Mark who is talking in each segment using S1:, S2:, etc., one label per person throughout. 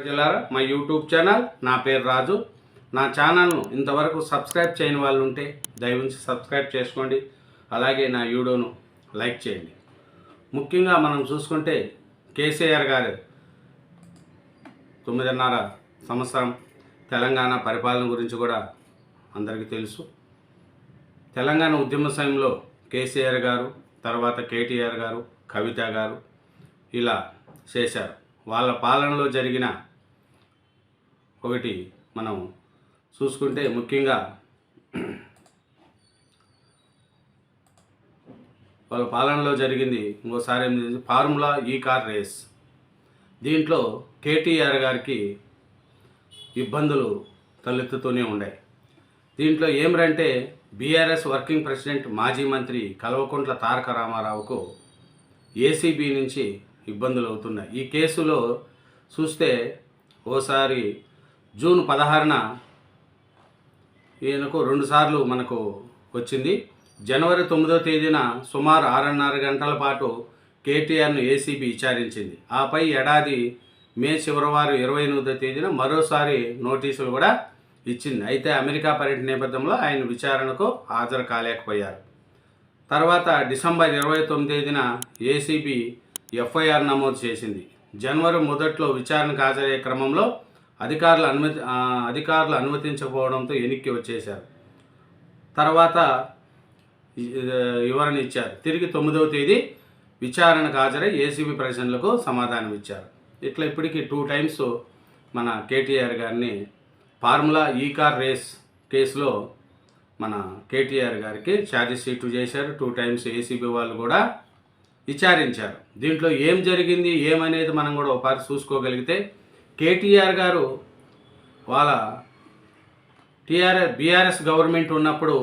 S1: ప్రజలారా మా YouTube channel నా పేరు రాజు. నా ఛానల్ను ఇంతవరకు సబ్స్క్రైబ్ చేయని వాళ్ళు ఉంటే దయవుంచి సబ్స్క్రైబ్ చేసుకోండి. అలాగే నా వీడియోను లైక్ చేయండి. ముఖ్యంగా మనం చూసుకుంటే కేసీఆర్ గారు తొమ్మిదిన్నర సంవత్సరం తెలంగాణ పరిపాలన గురించి కూడా అందరికీ తెలుసు. తెలంగాణ ఉద్యమ సమయంలో కేసీఆర్ గారు తర్వాత కేటీఆర్ గారు కవిత గారు ఇలా చేశారు. వాళ్ళ పాలనలో జరిగిన ఒకటి మనం చూసుకుంటే ముఖ్యంగా వాళ్ళ పాలనలో జరిగింది. ఇంకోసారి ఏం జరిగింది? Formula E car race. దీంట్లో కేటీఆర్ గారికి ఇబ్బందులు తలెత్తుతూనే ఉన్నాయి దీంట్లో ఏమిరంటే బీఆర్ఎస్ వర్కింగ్ ప్రెసిడెంట్ మాజీ మంత్రి కల్వకుంట్ల తారక రామారావుకు ఏసీబీ నుంచి ఇబ్బందులు అవుతున్నాయి ఈ కేసులో చూస్తే ఓసారి జూన్ పదహారున ఈయనకు రెండుసార్లు మనకు వచ్చింది. జనవరి తొమ్మిదో తేదీన సుమారు ఆరున్నర గంటల పాటు కేటీఆర్ను ఏసీబీ విచారించింది. ఆపై ఏడాది మే చివరివారం ఇరవై ఎనిమిదో తేదీన మరోసారి నోటీసులు కూడా ఇచ్చింది. అయితే అమెరికా పర్యటన నేపథ్యంలో ఆయన విచారణకు హాజరు కాలేకపోయారు. తర్వాత డిసెంబర్ ఇరవై తొమ్మిది తేదీన ఏసీబీ ఎఫ్ఐఆర్ నమోదు చేసింది. జనవరి మొదట్లో విచారణకు హాజరయ్యే క్రమంలో అధికారులు అనుమతి అధికారులు అనుమతించకపోవడంతో వెనక్కి వచ్చేశారు. తర్వాత వివరణ ఇచ్చారు. తిరిగి తొమ్మిదవ తేదీ విచారణకు హాజరై ఏసీబీ ప్రశ్నలకు సమాధానం ఇచ్చారు. ఇట్లా ఇప్పటికీ టూ టైమ్స్ మన కేటీఆర్ గారిని ఫార్ములా ఈ కార్ రేస్ కేసులో మన కేటీఆర్ గారికి ఛార్జ్ షీట్ చేశారు. టూ టైమ్స్ ఏసీబీ వాళ్ళు కూడా విచారించారు. దీంట్లో ఏం జరిగింది ఏమనేది మనం కూడా ఒకసారి చూసుకోగలిగితే కేటీఆర్ గారు వాళ్ళ టీఆర్ఎస్ బీఆర్ఎస్ గవర్నమెంట్ ఉన్నప్పుడు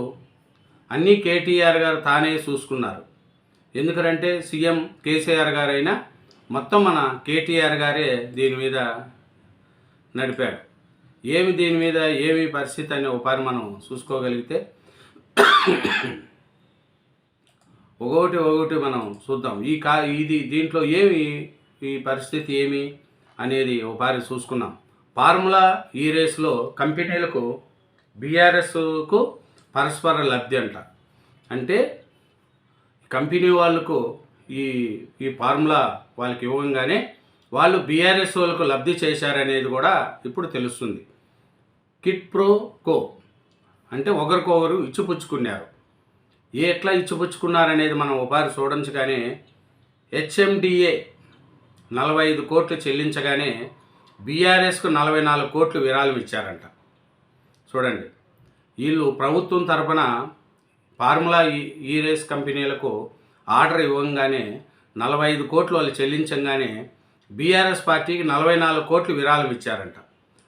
S1: అన్నీ కేటీఆర్ గారు తానే చూసుకున్నారు. ఎందుకంటే సీఎం కేసీఆర్ గారైనా మొత్తం మన కేటీఆర్ గారే దీని మీద నడిపాడు. ఏమి దీని మీద ఏమి పరిస్థితి అనే ఒకసారి మనం చూసుకోగలిగితే ఒకటి ఒకటి మనం చూద్దాం. ఈ కా ఇది దీంట్లో ఏమి ఈ పరిస్థితి ఏమి? అనేది ఒకసారి చూసుకున్నాం. ఫార్ములా ఈ రేస్లో కంపెనీలకు బీఆర్ఎస్కు పరస్పర లబ్ధి అంట. అంటే కంపెనీ వాళ్ళకు ఈ ఈ ఫార్ములా వాళ్ళకి ఇవ్వగానే వాళ్ళు బీఆర్ఎస్ వాళ్ళకు లబ్ధి చేశారనేది కూడా ఇప్పుడు తెలుస్తుంది. కిట్ ప్రో కో అంటే ఒకరికొకరు ఇచ్చిపుచ్చుకున్నారు. ఏ ఎట్లా ఇచ్చిపుచ్చుకున్నారనేది మనం ఉపాధి కానీ హెచ్ఎండిఏ నలభై ఐదు కోట్లు చెల్లించగానే బీఆర్ఎస్కు నలభై నాలుగు కోట్లు విరాళం ఇచ్చారంట. చూడండి వీళ్ళు ప్రభుత్వం తరపున ఫార్ములా ఈ రేస్ కంపెనీలకు ఆర్డర్ ఇవ్వగానే నలభై ఐదు కోట్లు వాళ్ళు చెల్లించగానే బీఆర్ఎస్ పార్టీకి నలభై నాలుగు కోట్లు విరాళం ఇచ్చారంట.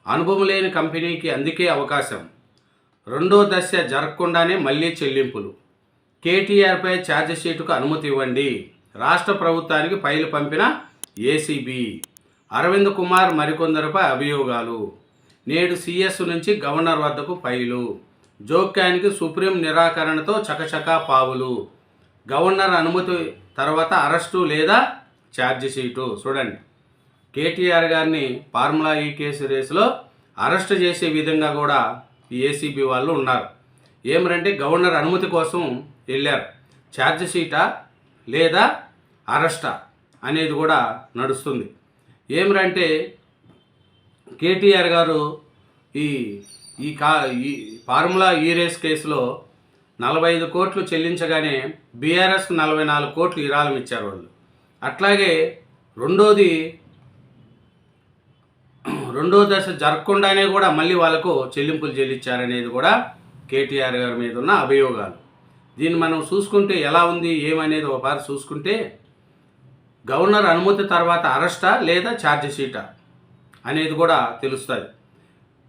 S1: అనుభవం లేని కంపెనీకి అందుకే అవకాశం. రెండో దశ జరగకుండానే మళ్ళీ చెల్లింపులు. కేటీఆర్పై ఛార్జిషీటుకు అనుమతి ఇవ్వండి. రాష్ట్ర ప్రభుత్వానికి ఫైలు పంపిన ఏసీబీ. అరవింద్ కుమార్ మరికొందరిపై అభియోగాలు. నేడు సిఎస్ నుంచి గవర్నర్ వద్దకు ఫైలు. జోక్యానికి సుప్రీం నిరాకరణతో చకచకా పావులు. గవర్నర్ అనుమతి తర్వాత అరెస్టు లేదా ఛార్జిషీటు చూడండి. కేటీఆర్ గారిని ఫార్ములా ఈ కేసు రేసులో అరెస్ట్ చేసే విధంగా కూడా ఏసీబీ వాళ్ళు ఉన్నారు. ఏమరంటే గవర్నర్ అనుమతి కోసం వెళ్ళారు. ఛార్జ్ షీటా లేదా అరెస్టా? అనేది కూడా నడుస్తుంది. ఏమిటంటే కేటీఆర్ గారు ఈ ఈ కా ఈ ఫార్ములా ఈ రేస్ కేసులో నలభై ఐదు కోట్లు చెల్లించగానే బీఆర్ఎస్కు నలభై నాలుగు కోట్లు విరాళం ఇచ్చారు వాళ్ళు. అట్లాగే రెండోది రెండో దశ జరగకుండానే కూడా మళ్ళీ వాళ్ళకు చెల్లింపులు చెల్లించారనేది కూడా కేటీఆర్ గారి మీద ఉన్న అభియోగాలు. దీన్ని మనం చూసుకుంటే ఎలా ఉంది ఏమనేది ఒకసారి చూసుకుంటే గవర్నర్ అనుమతి తర్వాత అరెస్టా లేదా ఛార్జిషీటా అనేది కూడా తెలుస్తుంది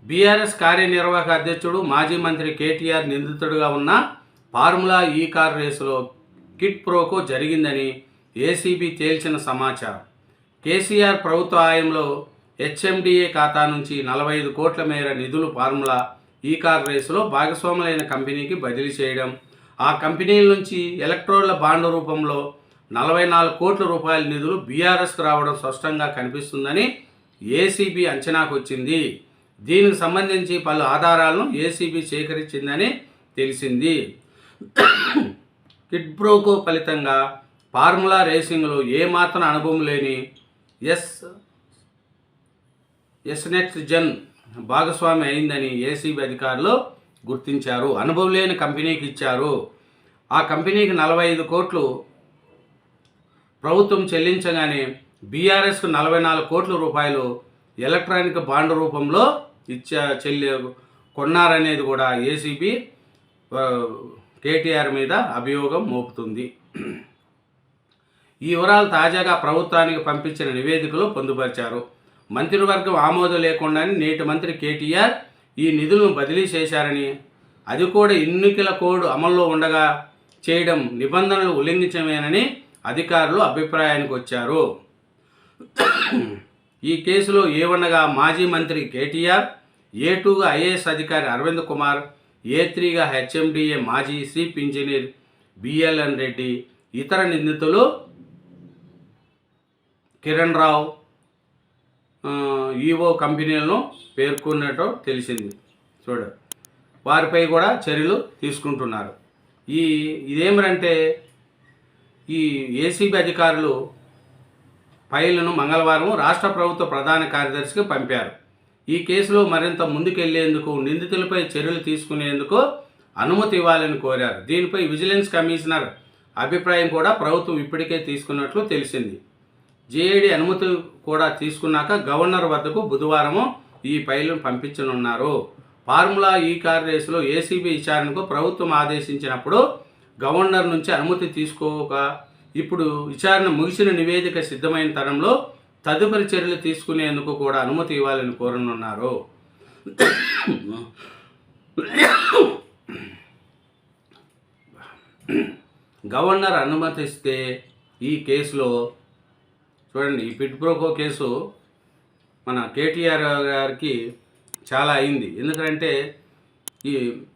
S1: బీఆర్ఎస్ కార్యనిర్వాహక అధ్యక్షుడు మాజీ మంత్రి కేటీఆర్ నిందితుడిగా ఉన్న ఫార్ములా ఈ కార్ రేసులో కిట్ ప్రోకో జరిగిందని ఏసీబీ తేల్చిన సమాచారం. కేసీఆర్ ప్రభుత్వ ఆయంలో హెచ్ఎండిఏ ఖాతా నుంచి నలభై ఐదు కోట్ల మేర నిధులు ఫార్ములా ఈ కార్ రేసులో భాగస్వాములైన కంపెనీకి బదిలీ చేయడం ఆ కంపెనీల నుంచి ఎలక్ట్రోన్ల బాండ్ రూపంలో నలభై నాలుగు కోట్ల రూపాయల నిధులు బీఆర్ఎస్కు రావడం స్పష్టంగా కనిపిస్తుందని ఏసీబీ అంచనాకు వచ్చింది. దీనికి సంబంధించి పలు ఆధారాలను ఏసీబీ సేకరించిందని తెలిసింది. కిడ్ బ్రోకో ఫలితంగా ఫార్ములా రేసింగ్లో ఏమాత్రం అనుభవం లేని ఎస్ ఎస్ నెక్స్ట్ జన్ భాగస్వామి అయిందని ఏసీబీ అధికారులు గుర్తించారు. అనుభవం లేని కంపెనీకి ఇచ్చారు. ఆ కంపెనీకి నలభై ఐదు కోట్లు ప్రభుత్వం చెల్లించగానే బీఆర్ఎస్కు నలభై నాలుగు కోట్ల రూపాయలు ఎలక్ట్రానిక్ బాండ్ రూపంలో ఇచ్చా చెల్లి కొన్నారనేది కూడా ఏసీబీ కేటీఆర్ మీద అభియోగం మోపుతుంది. ఈ వివరాలు తాజాగా ప్రభుత్వానికి పంపించిన నివేదికలో పొందుపరిచారు. మంత్రివర్గం ఆమోదం లేకుండానే నేటి మంత్రి కేటీఆర్ ఈ నిధులను బదిలీ చేశారని అది కూడా ఎన్నికల కోడ్ అమల్లో ఉండగా చేయడం నిబంధనలు ఉల్లంఘించమేనని అధికారులు అభిప్రాయానికి వచ్చారు. ఈ కేసులో ఏవనగా మాజీ మంత్రి కేటీఆర్ ఏ టూగా ఐఏఎస్ అధికారి అరవింద్ కుమార్ ఏ త్రీగా హెచ్ఎండిఏ మాజీ చీఫ్ ఇంజనీర్ బిఎల్ఎన్ రెడ్డి ఇతర నిందితులు కిరణ్ రావు ఈవో కంపెనీలను పేర్కొన్నట్టు తెలిసింది. చూడ వారిపై కూడా చర్యలు తీసుకుంటున్నారు. ఈ ఇదేమిరంటే ఈ ఏసీబీ అధికారులు ఫైళ్ళను మంగళవారం రాష్ట్ర ప్రభుత్వ ప్రధాన కార్యదర్శికి పంపారు. ఈ కేసులో మరింత ముందుకెళ్ళేందుకు నిందితులపై చర్యలు తీసుకునేందుకు అనుమతి ఇవ్వాలని కోరారు. దీనిపై విజిలెన్స్ కమిషనర్ అభిప్రాయం కూడా ప్రభుత్వం ఇప్పటికే తీసుకున్నట్లు తెలిసింది. జేఏడీ అనుమతి కూడా తీసుకున్నాక గవర్నర్ వద్దకు బుధవారము ఈ ఫైలును పంపించనున్నారు. ఫార్ములా ఈ కార్ రేసులో ఏసీబీ విచారణకు ప్రభుత్వం ఆదేశించినప్పుడు గవర్నర్ నుంచి అనుమతి తీసుకోక ఇప్పుడు విచారణ ముగిసిన నివేదిక సిద్ధమైన తరంలో తదుపరి చర్యలు తీసుకునేందుకు కూడా అనుమతి ఇవ్వాలని కోరనున్నారు. గవర్నర్ అనుమతిస్తే ఈ కేసులో చూడండి ఈ పిట్ బ్రోకో కేసు మన కేటీఆర్ గారికి చాలా అయింది. ఎందుకంటే ఈ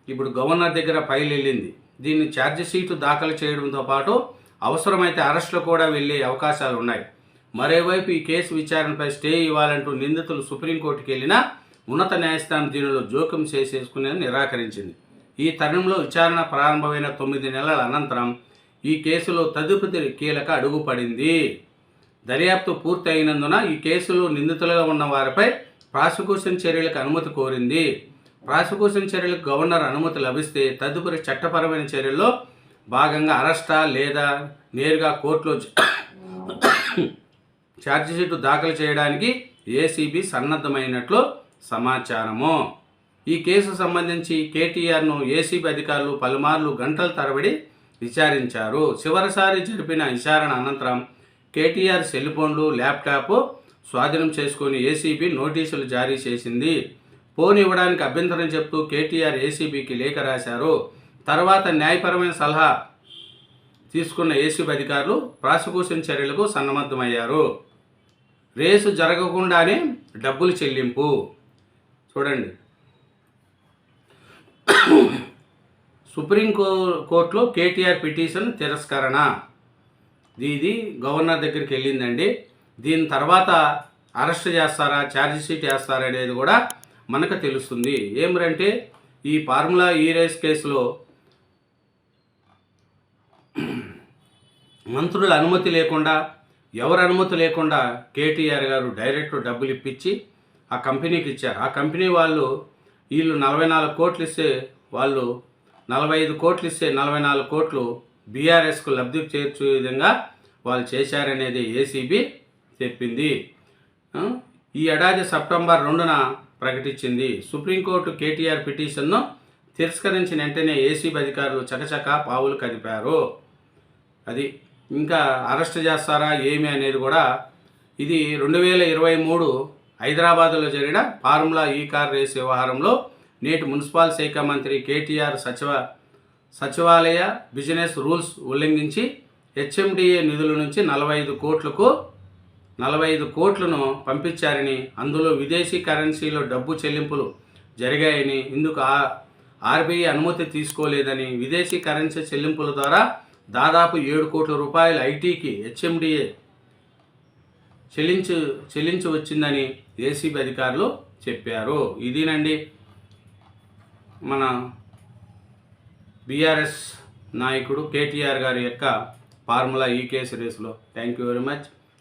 S1: ఇప్పుడు గవర్నర్ దగ్గర ఫైల్ వెళ్ళింది. దీన్ని ఛార్జిషీటు దాఖలు చేయడంతో పాటు అవసరమైతే అరెస్టులు కూడా వెళ్ళే అవకాశాలు ఉన్నాయి. మరోవైపు ఈ కేసు విచారణపై స్టే ఇవ్వాలంటూ నిందితులు సుప్రీంకోర్టుకి వెళ్ళినా ఉన్నత న్యాయస్థానం దీనిలో జోక్యం చేసేసుకునేది నిరాకరించింది. ఈ తరుణంలో విచారణ ప్రారంభమైన తొమ్మిది నెలల అనంతరం ఈ కేసులో తదుపరి కీలక అడుగుపడింది దర్యాప్తు పూర్తి అయినందున ఈ కేసులో నిందితులుగా ఉన్న వారిపై ప్రాసిక్యూషన్ చర్యలకు అనుమతి కోరింది. ప్రాసిక్యూషన్ చర్యలకు గవర్నర్ అనుమతి లభిస్తే తదుపరి చట్టపరమైన చర్యల్లో భాగంగా అరెస్టా లేదా నేరుగా కోర్టులో ఛార్జిషీటు దాఖలు చేయడానికి ఏసీబీ సన్నద్ధమైనట్లు సమాచారము. ఈ కేసు సంబంధించి కేటీఆర్ను ఏసీబీ అధికారులు పలుమార్లు గంటల తరబడి విచారించారు. చివరిసారి జరిపిన విచారణ అనంతరం కేటీఆర్ సెల్ఫోన్లు ల్యాప్టాప్ స్వాధీనం చేసుకొని ఏసీబీ నోటీసులు జారీ చేసింది. ఫోన్ ఇవ్వడానికి అభ్యంతరం చెప్తూ కేటీఆర్ ఏసీబీకి లేఖ రాశారు. తర్వాత న్యాయపరమైన సలహా తీసుకున్న ఏసీబీ అధికారులు ప్రాసిక్యూషన్ చర్యలకు సన్నద్ధమయ్యారు రేసు జరగకుండానే డబ్బులు చెల్లింపు. చూడండి. సుప్రీం కోర్టులో కేటీఆర్ పిటిషన్ తిరస్కరణ. ఇది గవర్నర్ దగ్గరికి వెళ్ళిందండి. దీని తర్వాత అరెస్ట్ చేస్తారా ఛార్జ్ షీట్ వేస్తారా అనేది కూడా మనకు తెలుస్తుంది. ఏమిటంటే ఈ ఫార్ములా ఈ రేస్ కేసులో మంత్రుల అనుమతి లేకుండా ఎవరి అనుమతి లేకుండా కేటీఆర్ గారు డైరెక్ట్ డబ్బులు ఇప్పించి ఆ కంపెనీకి ఇచ్చారు. ఆ కంపెనీ వాళ్ళు వీళ్ళు నలభై నాలుగు కోట్లు ఇస్తే వాళ్ళు నలభై ఐదు కోట్లు ఇస్తే నలభై నాలుగు కోట్లు బీఆర్ఎస్కు లబ్ధి చేర్చే విధంగా వాళ్ళు చేశారనేది ఏసీబీ చెప్పింది. ఈ ఏడాది సెప్టెంబర్ రెండున ప్రకటించింది. సుప్రీంకోర్టు కేటీఆర్ పిటిషన్ను తిరస్కరించిన వెంటనే ఏసీబీ అధికారులు చకచక పావులు కదిపారు. అది ఇంకా అరెస్ట్ చేస్తారా ఏమి అనేది కూడా ఇది రెండు వేల ఇరవై మూడు హైదరాబాద్లో జరిగిన ఫార్ములా ఈ కార్ రేస్ వ్యవహారంలో నేటి మున్సిపల్ శాఖ మంత్రి కేటీఆర్ సచివ సచివాలయ బిజినెస్ రూల్స్ ఉల్లంఘించి హెచ్ఎండిఏ నిధుల నుంచి నలభై ఐదు కోట్లకు నలభై ఐదు కోట్లను పంపించారని అందులో విదేశీ కరెన్సీలో డబ్బు చెల్లింపులు జరిగాయని ఇందుకు ఆ- ఆర్బీఐ అనుమతి తీసుకోలేదని విదేశీ కరెన్సీ చెల్లింపుల ద్వారా దాదాపు ఏడు కోట్ల రూపాయలు ఐటీకి హెచ్ఎండిఏ చెల్లించు చెల్లించి వచ్చిందని ఏసీబీ అధికారులు చెప్పారు. ఇదేనండి మన బీఆర్ఎస్ నాయకుడు కేటీఆర్ గారి యొక్క ఫార్ములా ఈ కేసు రేసులో. Thank you very much.